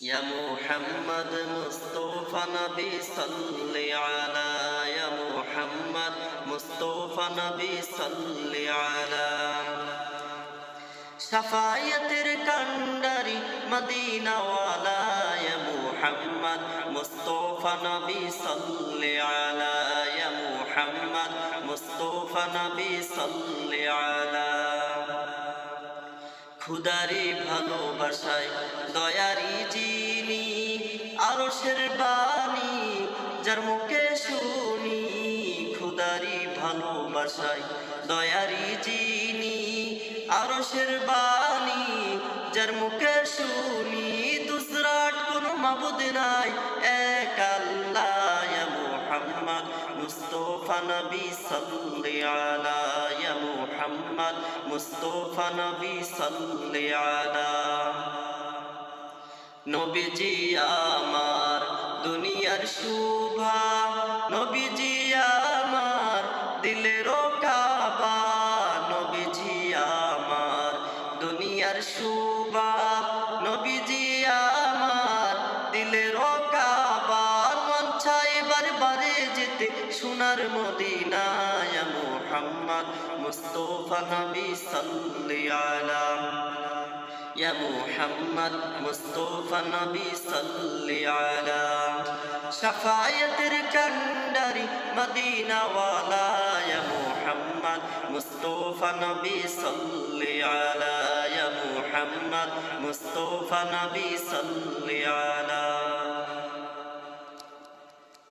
يا محمد مصطفى نبي صل على يا محمد مصطفى نبي صل على শাফায়াতের কান্ডারি মদিনাওয়ালা ইয়া মুহাম্মদ মুস্তাফা নবী সাল্লি আলা ইয়া মুহাম্মদ মুস্তাফা নবী সাল্লি আলা খুদারি ভালোবাসায় দয়ারি যিনি আরশের বাণী, যার মুখে শুনি, খুদারি ভালোবাসাই দয়ারি যিনি আরশের বাণী, যার মুখে শুনি, দুসরাট কোন মাবুদ নাই, এক আল্লাহ মুহাম্মদ, মুস্তাফা নবী সাল্লি আলা মুহাম্মদ, মুস্তাফা নবী সাল্লি আলা নবীজি আমার দুনিয়ার শোভা নবীজি আমার দিলের কাবা নবীজি আমার দুনিয়ার শোভা নবীজি আমার দিলের কাবা মন চাই বারে যেতে সোনার মদিনায় মুহাম্মদ মুস্তাফা নবী সাল্লি আলা يا محمد مصطفى نبي صل على شفاعت کندری مدینہ والا يا محمد. مصطفى نبي صلى على یا محمد. مصطفی نبی صلی علی